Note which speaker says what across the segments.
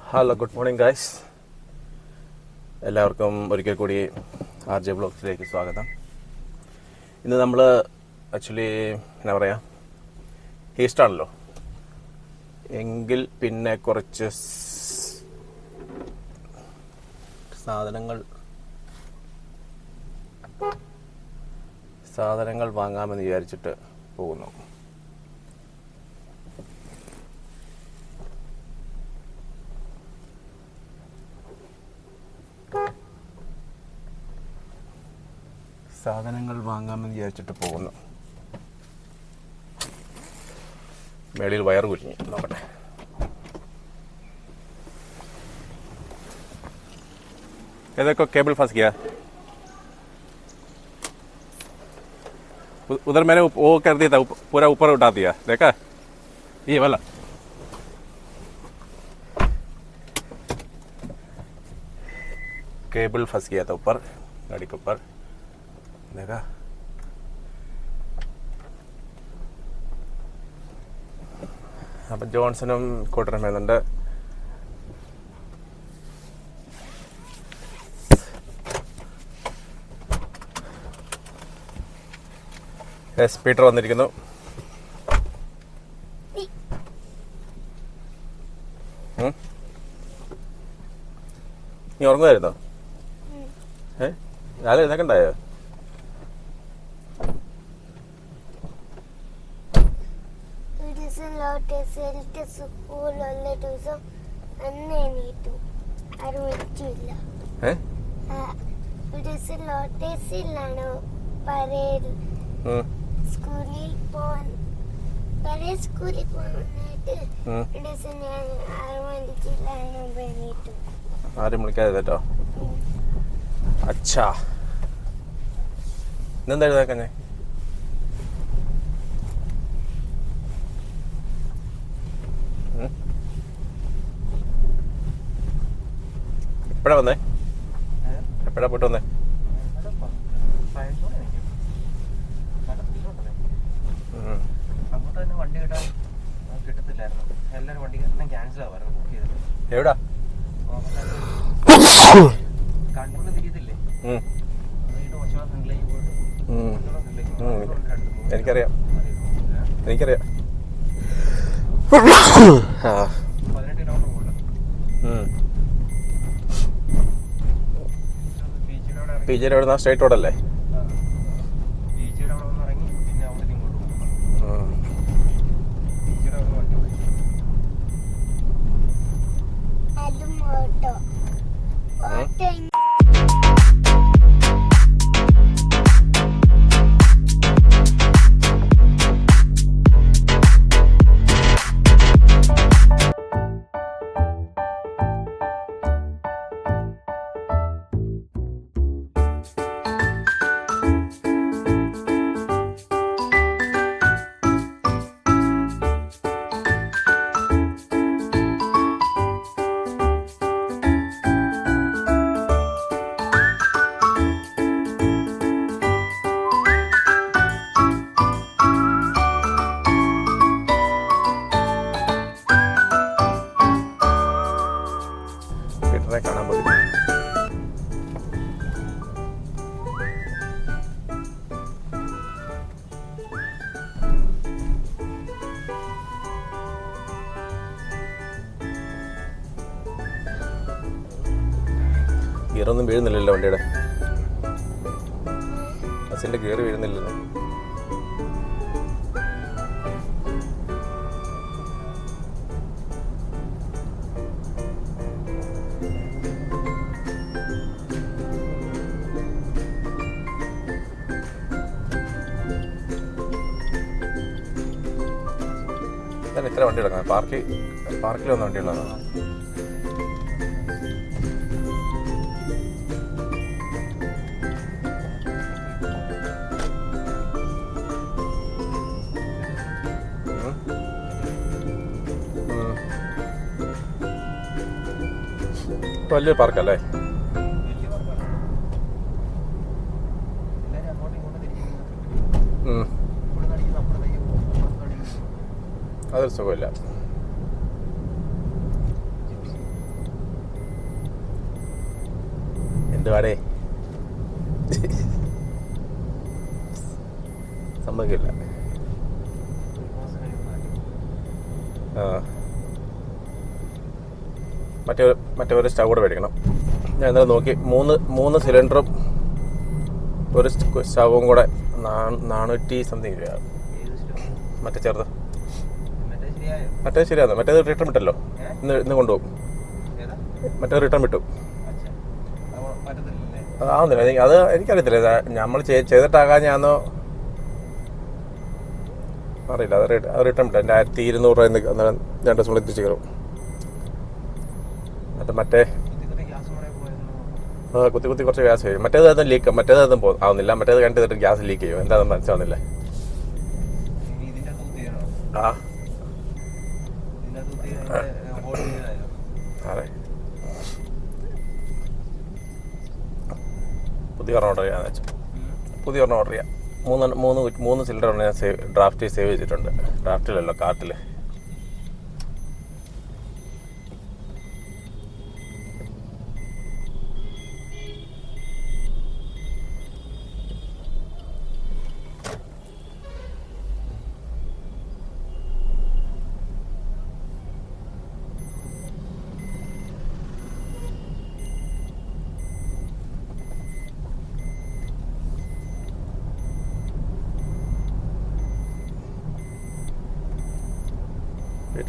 Speaker 1: Hello good morning guys എല്ലാവർക്കും ഒരിക്കൽ കൂടി ആർ ജെ ബ്ലോഗ്സിലേക്ക് സ്വാഗതം. ഇന്ന് നമ്മൾ ആക്ച്വലി എന്നാ പറയുക ഹീസ്റ്റാണല്ലോ. എങ്കിൽ പിന്നെ കുറച്ച് സാധനങ്ങൾ സാധനങ്ങൾ വാങ്ങാമെന്ന് വിചാരിച്ചിട്ട് പോകുന്നു. സാധനങ്ങൾ വാങ്ങാമെന്ന് വിചാരിച്ചിട്ട് പോകുന്നു മേളിൽ വയർ കുരുങ്ങി നോക്കട്ടെ ഏതൊക്കെ केबल फंस गया उ- उधर मैंने उप- वो कर दिया था उप- पूरा ऊपर उठा दिया देखा ये वाला केबल फंस गया था ऊपर गाड़ी के ऊपर देखा അപ്പം ജോൺസണും കൂട്ടരും വരുന്നുണ്ട്. എസ് പീറ്റർ വന്നിരിക്കുന്നു? നീ ഉറങ്ങുമായിരുന്നോ? ഏ? രാവിലെ എഴുന്നേക്കണ്ടായോ
Speaker 2: ഒരു ദിവസം എൽറ്റ് സ്കൂളുള്ള ദിവസം അന്ന് എണീറ്റു. ആരും വിളിച്ചില്ല. ലോട്ടസിലാണ് പരേൽ സ്കൂളിൽ പോവാൻ. പഴയ സ്കൂളിൽ പോകാനായിട്ട് ഞാൻ ആരും വിളിച്ചില്ല എണീറ്റു.
Speaker 1: ആരും വിളിക്കാതെ കേട്ടോ. അച്ഛാ. ഇന്നെന്താ എഴുതാക്കഞ്ഞേ കുറച്ചുകൂടെ വന്നേ? എപ്പോഴാ പോയിട്ട് വന്നേ? എവിടാ? എനിക്കറിയാം. എനിക്കറിയാം. ആ.
Speaker 3: അവിടെ
Speaker 1: പി ജിയുടെ എവിടുന്ന സ്ട്രേറ്റ് റോഡല്ലേ ഇത്ര വണ്ടി കിടക്കുന്നത് പാർക്കിൽ പാർക്കിൽ വന്ന വണ്ടികളാണ് ഉം. ഉം. വലിയ പാർക്കല്ലേ
Speaker 3: വലിയ
Speaker 1: അതൊരു സുഖമില്ല. എന്തുവാടേ സമ്മതിക്കില്ല. ആ. മറ്റേ മറ്റേ ഒരു സ്റ്റൗ കൂടെ മേടിക്കണം. ഞാൻ ഇന്നലെ നോക്കി. മൂന്ന് മൂന്ന് സിലിണ്ടറും ഒരു സ്റ്റവും കൂടെ നാനൂറ്റി സംതിങ് രൂപയാണ് മറ്റേ ചെറുത്.
Speaker 3: മറ്റേ
Speaker 1: ശരിയാണ് മറ്റേത് റിട്ടേൺ വിട്ടല്ലോ? ഇന്ന് ഇന്ന് കൊണ്ടുപോകും. മറ്റേ റിട്ടേൺ വിട്ടു.
Speaker 3: അച്ഛാ അത്
Speaker 1: എനിക്കറിയത്തില്ല. നമ്മൾ ചെയ്തിട്ടാകാൻ ഞാനോ അറിയില്ല. അത് അത് റിട്ടേൺ വിട്ടു. എന്റെ ആയിരത്തി ഇരുന്നൂറ് രൂപ അന്നേരം രണ്ട് ദിവസം കൂടെ തിരിച്ചു കയറും മറ്റേ മറ്റേ
Speaker 3: കുത്തി കുത്തി
Speaker 1: കുറച്ച് ഗ്യാസ് ചെയ്യും മറ്റേത് അതും ലീക്ക് മറ്റേത് പോ ആവുന്നില്ല. മറ്റേത് കണ്ടിട്ട് ഗ്യാസ് ലീക്ക് ചെയ്യും. എന്താണെന്ന് മനസ്സിലാവുന്നില്ല. ആ. അതെ പുതിയ ഓർഡർ ചെയ്യാന്ന് വെച്ചു. പുതിയ ഓർഡർ ചെയ്യാം. മൂന്ന് മൂന്ന് മൂന്ന് സിലിണ്ടർ ഞാൻ സേവ് ഡ്രാഫ്റ്റ് സേവ് ചെയ്തിട്ടുണ്ട്. ഡ്രാഫ്റ്റിലല്ലോ കാർട്ടിൽ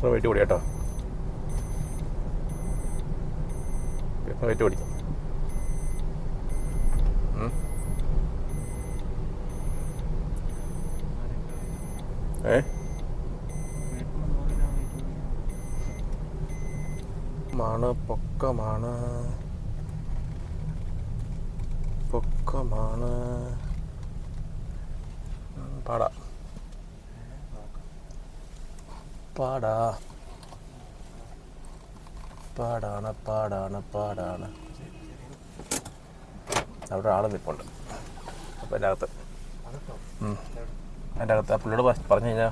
Speaker 1: വീട്ടിൽ വെയിറ്റ് കൂടി കേട്ടോ. എത്ര വെയിറ്റ് കൂടി. ഏ? മാണ് പൊക്കമാണ് പൊക്കമാണ് പാടാ. പാടാ. പാടാണ് പാടാണ് പാടാണ്. അവിടെ ആൾ നിൽപ്പുണ്ട് അപ്പം എന്റെ അകത്ത്. എന്റെ അകത്ത് ആ പുള്ളിയോട് പറഞ്ഞു കഴിഞ്ഞാൽ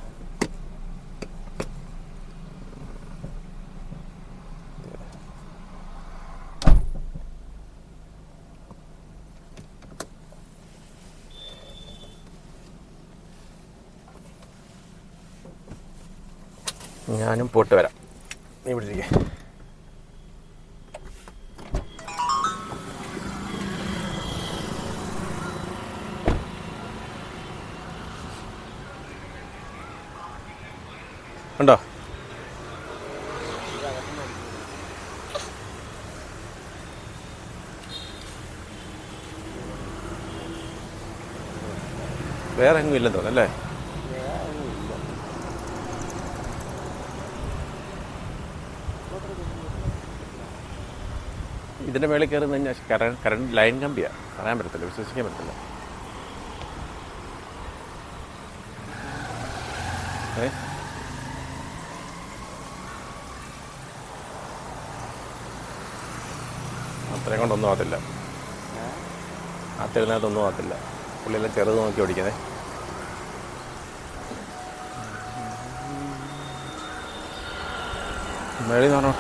Speaker 1: ഞാനും പോട്ട് വരാം. നീ പിടിച്ചിരിക്കേ. ഉണ്ടോ? വേറെ എങ്ങും ഇല്ലെന്ന് തോന്നുന്നു അല്ലേ ഇതിന്റെ മേളിൽ കയറി കഴിഞ്ഞാൽ കറണ്ട് കറണ്ട് ലൈൻ കമ്പിയാണ് പറയാൻ പറ്റത്തില്ല വിശ്വസിക്കാൻ പറ്റത്തില്ല. അത്രയും കൊണ്ടൊന്നും ആകത്തില്ല ആ തെളിനകത്തൊന്നും ആകത്തില്ല പുള്ളിയെല്ലാം ചെറുത് നോക്കി ഓടിക്കണേ മേളി പറഞ്ഞോ?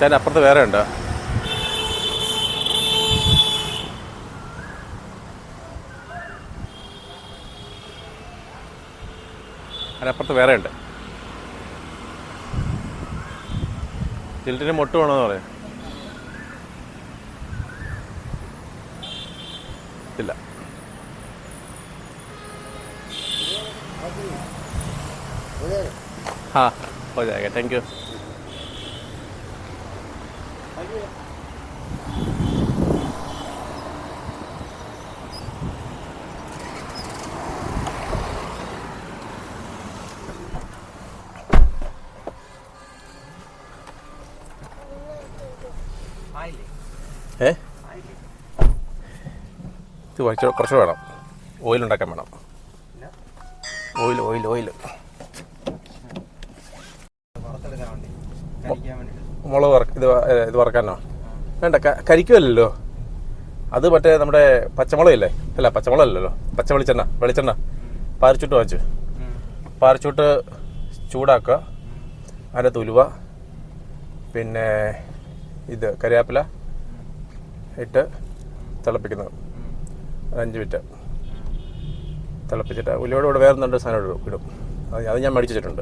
Speaker 1: ഞാൻ അപ്പുറത്ത് വേറെ ഉണ്ട് അതിനപ്പുറത്ത് വേറെ ഉണ്ട് ചിൽറ്റിന് മൊട്ട് വേണമെന്ന് പറയാം ഇല്ല हाँ हो जाएगा थैंक यू ഏ? ഇത് കുറച്ച് കുറച്ച് വേണം. ഓയിൽ ഉണ്ടാക്കാൻ വേണം. ഓയിൽ ഓയിൽ ഓയിൽ മുളക് വറ ഇത് ഇത് വറക്കാനോ? വേണ്ട കരിക്കുമല്ലോ അത് മറ്റേ നമ്മുടെ പച്ചമുളകില്ലേ അല്ല പച്ചമുളകല്ലോ പച്ച വെളിച്ചെണ്ണ. വെളിച്ചെണ്ണ പാരച്ചൂട്ട് വാങ്ങിച്ചു. പാരച്ചൂട്ട് ചൂടാക്കുക. അതിന്റെ ഉലുവ. പിന്നെ ഇത് കരിയാപ്പില. ഇട്ട് തിളപ്പിക്കുന്നത്. അഞ്ച് മിനിറ്റ്. തിളപ്പിച്ചിട്ട് ഉള്ളിയോട് കൂടെ വേറെ രണ്ട് സാധനം ഇടും ഇടും. അത് ഞാൻ മേടിച്ച് വെച്ചിട്ടുണ്ട്.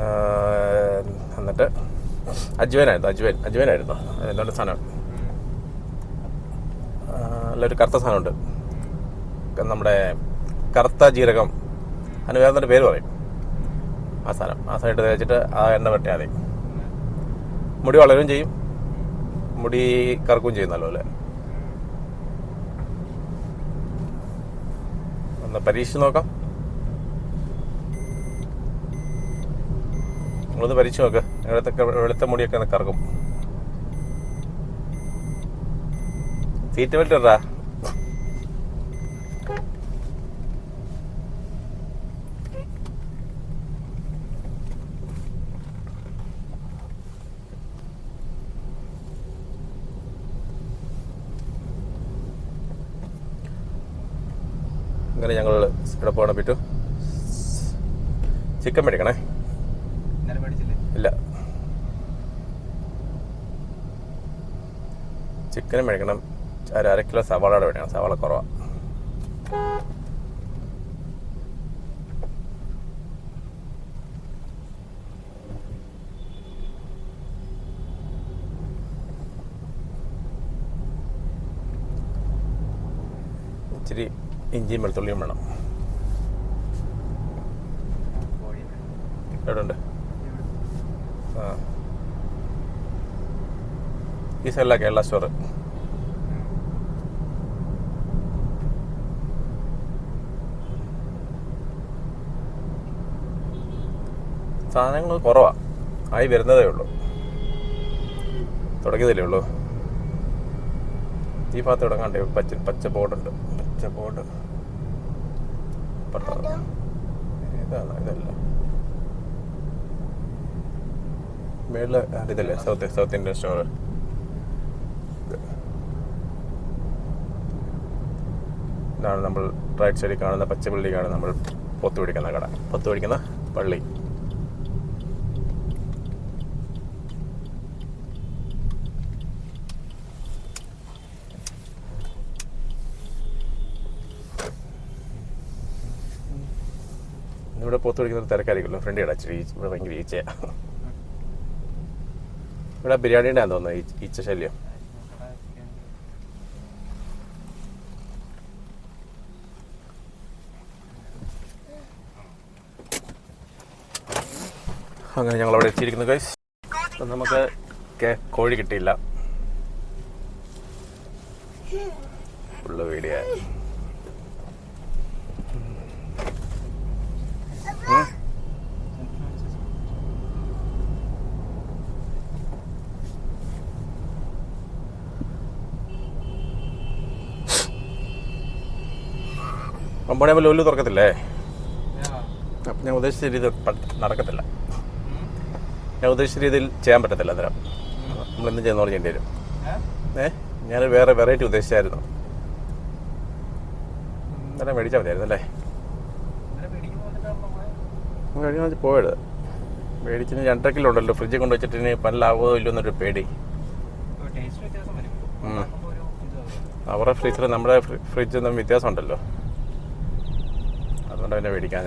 Speaker 1: ആ, എന്നിട്ട് അജ്വനായിരുന്നു അജ്വൻ അജ്വനായിരുന്നു. എന്തുകൊണ്ട് സാധനം. നല്ലൊരു കറുത്ത സാധനമുണ്ട്. നമ്മുടെ കറുത്ത ജീരകം. അതിന് വേറെ പേര് പറയും? ആ സാധനം. ആ സാധനം ഇട്ട് തേച്ചിട്ട് ആ എണ്ണ വെട്ടിയാൽ മുടി വളരുകയും ചെയ്യും. മുടി കറക്കുകയും ചെയ്യുന്നല്ലോ അല്ലേ? ഒന്ന് പരീക്ഷിച്ച് നോക്കാം. നിങ്ങളൊന്ന് പരീക്ഷിച്ച് നോക്ക്. നിങ്ങളത്തെ വെളുത്ത മുടിയൊക്കെ കറക്കും. സീറ്റ് ബെൽറ്റ് ഇടാ അങ്ങനെ ഞങ്ങൾ ഇവിടെ പോകണം പറ്റൂ ചിക്കൻ മേടിക്കണേ? ഇല്ല. ചിക്കനും മേടിക്കണം. ഒരു അര കിലോ സവാളയുടെ മേടിക്കണം. സവാള കുറവാ. ഇച്ചിരി ഇഞ്ചിയും വെളുത്തുള്ളിയും വേണം
Speaker 3: കോഴി
Speaker 1: എവിടെ ഉണ്ട് ആ. ഈ സൈഡിലാ കേരള സ്റ്റോർ സാധനങ്ങൾ കുറവാ. ആയി വരുന്നതേ ഉള്ളൂ. തുടങ്ങിയതല്ലേ ഉള്ളൂ. ഈ ഭാഗത്ത് തുടങ്ങാണ്ട് പച്ച പച്ച ബോർഡുണ്ട് പച്ച ബോർഡ് ഇതാണ് ഇതല്ല. മേളിൽ ഇതല്ലേ സൗത്ത് സൗത്ത് ഇന്ത്യൻ സ്റ്റോർ ഇതാണ് നമ്മൾ റൈറ്റ് സൈഡിൽ കാണുന്ന പച്ചപ്പള്ളിക്കാണ് നമ്മൾ പൊത്ത് പിടിക്കുന്ന കട. പൊത്ത് പിടിക്കുന്ന പള്ളി. ഇവിടെ പൊത്ത് പിടിക്കുന്ന തിരക്കായിരിക്കുമല്ലോ. ഫ്രണ്ട് ഇടാ ഇവിടെ ഭയങ്കര ഈച്ചയാ. ഇവിടെ ബിരിയാണി ആണെന്ന് തോന്നുന്നു ഈച്ച ശല്യം. അങ്ങനെ ഞങ്ങൾ അവിടെ എത്തിയിരിക്കുന്നു ഗൈസ് അപ്പം നമുക്ക് കോഴി കിട്ടിയില്ല. Full video. ഒമ്പതാകുമ്പോൾ ലോൽ തുറക്കത്തില്ലേ? അപ്പം ഞാൻ ഉദ്ദേശിച്ച രീതിയിൽ നടക്കത്തില്ല. ഞാൻ ഉദ്ദേശിച്ച രീതിയിൽ ചെയ്യാൻ പറ്റത്തില്ല അന്നേരം. നമ്മളെന്തും ചെയ്യുന്ന പറഞ്ഞേണ്ടി ചെയ്യേണ്ടി വരും. ഏ? ഞാൻ വേറെ വെറൈറ്റി ഉദ്ദേശിച്ചായിരുന്നു. അന്നേരം മേടിച്ചാൽ മതിയായിരുന്നു അല്ലേ? കഴിഞ്ഞ പോയത്. മേടിച്ചിന് രണ്ടര കിലോ ഉണ്ടല്ലോ ഫ്രിഡ്ജിൽ കൊണ്ട് വെച്ചിട്ട് ഇനി പല്ലാവോ ഇല്ലോ എന്നൊരു പേടി. അവരുടെ ഫ്രീസർ നമ്മുടെ ഫ്രിഡ്ജ് തമ്മിൽ വ്യത്യാസം പിന്നെ മേടിക്കാൻ.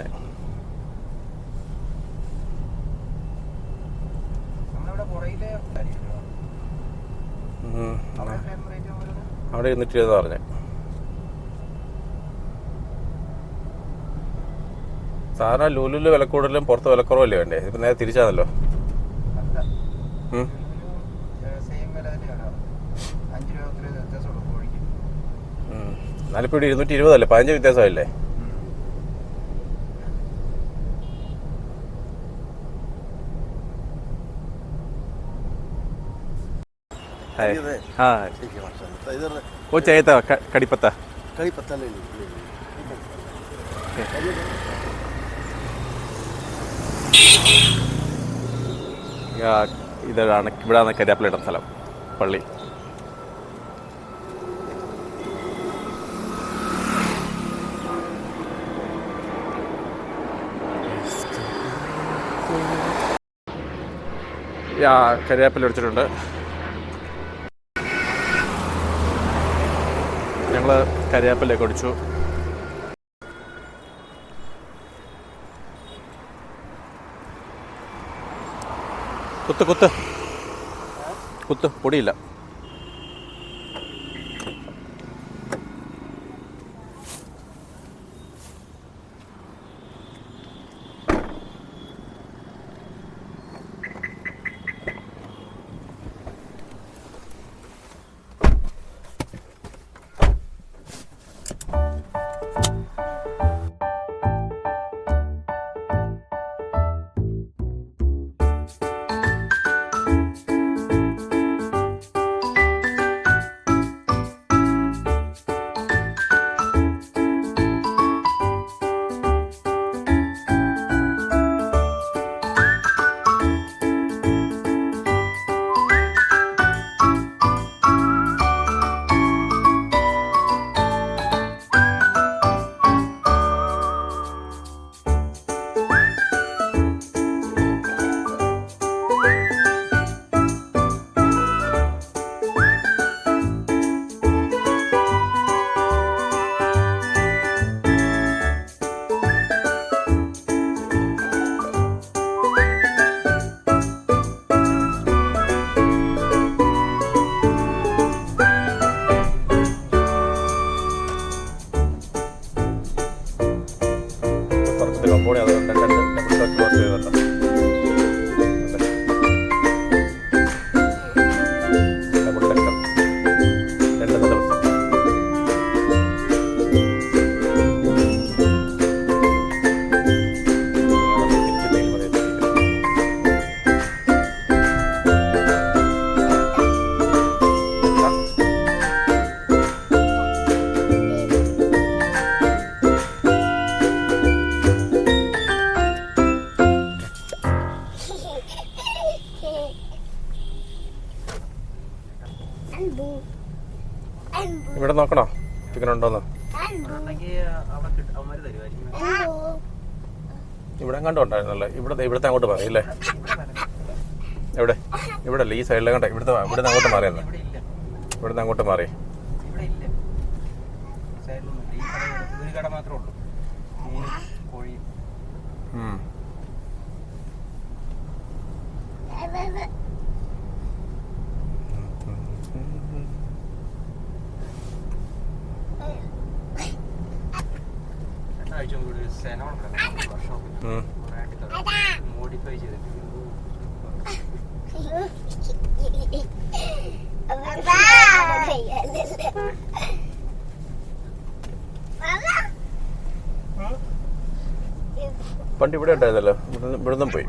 Speaker 3: അവിടെ
Speaker 1: ഇരുന്നിട്ട് ഇരുന്ന് പറഞ്ഞു. സാധാരണ ലൂലുൽ വില കൂടുതലും പുറത്ത് വിലക്കുറവല്ലേ വേണ്ടേ? ഇപ്പൊ നേരെ തിരിച്ചാണല്ലോ. എന്നാലിപ്പോ ഇവിടെ ഇരുന്നൂറ്റി ഇരുപതല്ലേ പതിനഞ്ച് വ്യത്യാസമല്ലേ ಹಾಯ್ ಹಾಂ
Speaker 4: ಕೋಚ್ ಆಯ್ತಾ ಕಡಿಪತ್ತ
Speaker 1: ಕಡಿಪತ್ತಲ್ಲ ഇതാണ് ഇവിടെയാണ് കരിയാപ്പിലയുടെ സ്ഥലം പള്ളി. കരിയാപ്പില ഒടിച്ചിട്ടുണ്ട്. ഞങ്ങൾ കരിയാപ്പിലേക്ക് ഒടിച്ചു കുത്ത് കുത്ത്. കുത്ത് പൊടിയില്ല. നോക്കണോ? ചിക്കൻ ഉണ്ടോന്ന് ഇവിടെ കണ്ടു ഉണ്ടായിരുന്നല്ലേ ഇവിടെ ഇവിടുത്തെ അങ്ങോട്ട് മാറി അല്ലേ എവിടെ? ഇവിടെ അല്ലേ ഈ സൈഡിലെ കണ്ട? ഇവിടുത്തെ ഇവിടുന്ന് അങ്ങോട്ട്
Speaker 3: ഇല്ല.
Speaker 1: ഇവിടുന്ന് അങ്ങോട്ട് മാറി.
Speaker 3: ഇവിടെ ഇല്ല സൈഡിലൊന്നും ഇല്ല ഈ കട ഒരു കട മാത്രമേ ഉള്ളൂ മീനും കോഴിയും
Speaker 1: ഉം.
Speaker 3: രണ്ടാഴ്ച മുമ്പ് ഒരു
Speaker 1: പണ്ട് ഇവിടെ ഉണ്ടായിരുന്നല്ലോ. ഇവിടുന്ന് പോയി.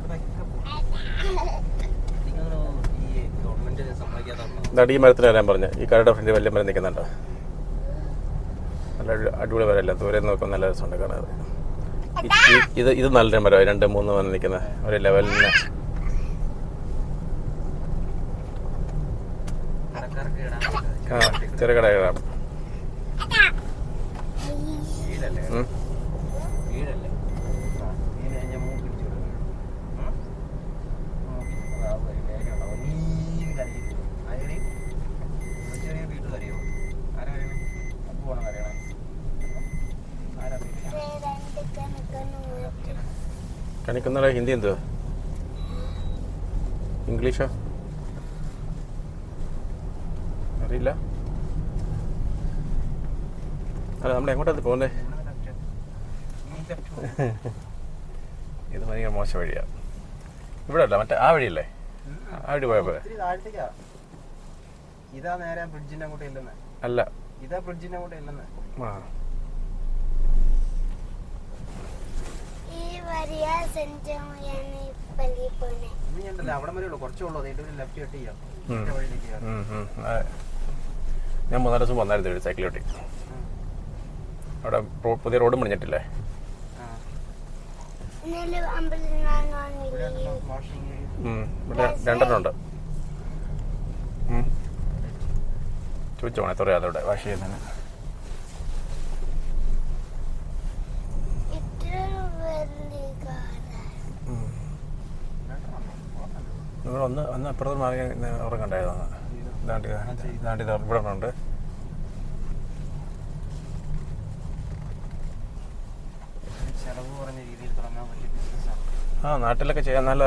Speaker 3: ഈ
Speaker 1: മരത്തിന് വരാൻ പറഞ്ഞ. ഈ കരയുടെ ഫ്രണ്ട് വലിയ മരം നിൽക്കുന്നുണ്ടോ? നല്ല അടി- അടിപൊളി വരല്ല ദൂരെ നോക്കാൻ നല്ല രസമുണ്ട് ഈ- ഇത് ഇത് നല്ല മരോ രണ്ട് മൂന്ന് വന്ന് നിൽക്കുന്ന ഒരു ലെവലിന് ആ
Speaker 3: വീടല്ലേ?
Speaker 1: കണിക്കുന്ന ഹിന്ദി എന്തുവാ? ഇംഗ്ലീഷോ? അറിയില്ല. അല്ല നമ്മൾ എങ്ങോട്ടാ പോകുന്നത്
Speaker 3: ഇവിടെ left. ഈ left പോ.
Speaker 1: ഇത് ഭയങ്കര മോശം വഴിയാ. ഇവിടെ അല്ല മറ്റേ ആ വഴിയല്ലേ? ആ വഴി പോയാൽ
Speaker 3: പോലെ ഇതാ നേരെ ബ്രിഡ്ജിന്റെ അങ്ങോട്ട് ഇല്ലെന്ന്
Speaker 1: അല്ല.
Speaker 3: ഇതാ ബ്രിഡ്ജിന്റെ അങ്ങോട്ട് ഇല്ലെന്ന്
Speaker 1: ആ
Speaker 2: ഈ വരിക സെഞ്ചുറിയാണ് പള്ളി പോണേ
Speaker 3: ഇനി ഉണ്ടല്ലോ അവിടെ വരെ ഉള്ളൂ കുറച്ചേ ഉള്ളൂ അതിന്റെ ഒരു ലെഫ്റ്റ് കട്ട് ചെയ്യാം
Speaker 1: ഉം.
Speaker 3: ഒറ്റ വഴിയിലേക്ക് കയറാം.
Speaker 1: ഉം, ഉം. അതെ. ഞാൻ മൂന്നാൽ ദിവസം വന്നായിരുന്നു ഇവിടെ സൈക്കിൾ
Speaker 3: ഉം.
Speaker 1: അവിടെ പുതിയ റോഡ് പണിഞ്ഞിട്ടില്ലേ?
Speaker 3: രണ്ടെണ്ണുണ്ട്
Speaker 2: ഇന്നലെ അമ്പലത്തിൽ നിന്നാണ്
Speaker 3: ഇവിടെ ഉണ്ടല്ലോ വാഷിംഗ് ഏരിയ
Speaker 1: ഉം, ഇവിടെ രണ്ടെണ്ണം ഉണ്ട്. ഉം. ചോദിച്ചോ എത്ര അതോടെ വാഷ് ചെയ്യുന്നതിന്
Speaker 2: ഇത്ര വലിയ കാറാ.
Speaker 1: നിങ്ങൾ ഒന്ന് ഒന്ന് അപ്പുറത്ത് മാറി ഉറങ്ങണ്ടായിരുന്നു. ദാണ്ടി ദാ ഇവിടെ ഉണ്ട്. ആ നാട്ടിലൊക്കെ ചെയ്യാൻ നല്ല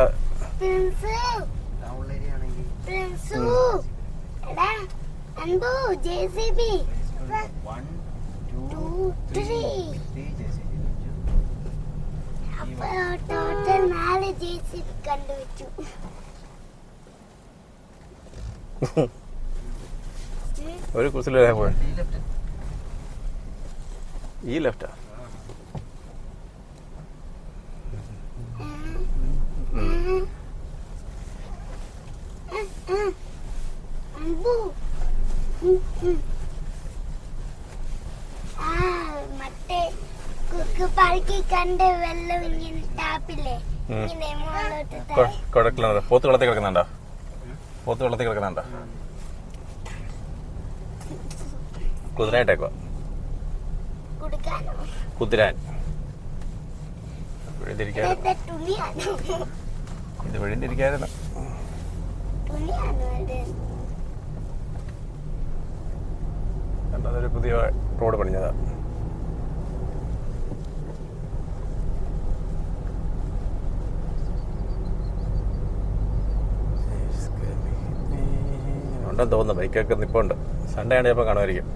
Speaker 2: ടോട്ടൽ നാല് ജെ സി ബി കണ്ടുവച്ചു
Speaker 1: ഒരു കുസിലെ പോയി.
Speaker 3: ഈ ലെഫ്റ്റ്.
Speaker 2: മറ്റേ കുക്ക് പാർക്കി കണ്ട് വെള്ളം ഇങ്ങനെ ടാപ്പില്ലേ?
Speaker 1: ഉം.
Speaker 2: ഇങ്ങനെ മുകളിലോട്ട് താഴെ.
Speaker 1: കുഴക്കിലുണ്ട് പോത്ത് കളത്തി കിടക്കുന്നുണ്ടോ? പോത്ത് വെള്ളത്തിൽ കിടക്കുന്നുണ്ടോ കുതിരായിട്ടേക്കോ കുതിരാൻ. ഇത് വിഴുതിരിക്കായിരുന്നു എന്നതൊരു പുതിയ റോഡ് പണിഞ്ഞതാ. ഉണ്ടെന്ന് തോന്നുന്നു ബൈക്കൊക്കെ നിപ്പുണ്ട് സൺഡേ ആണ് ചിലപ്പോൾ കാണുമായിരിക്കും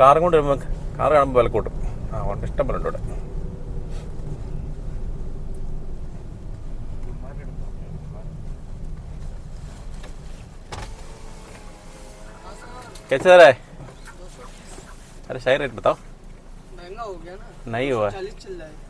Speaker 1: കാറും കൊണ്ട് വരുമ്പോൾ കാറ് കാണുമ്പോൾ വില കൂട്ടും ആ ഉണ്ട് ഇഷ്ടം പോലെ ഉണ്ട് ഇവിടെ कैसे रहा है अरे सही रेट बताओ
Speaker 5: महंगा हो गया ना
Speaker 1: नहीं हुआ
Speaker 5: चालीस चल रहा है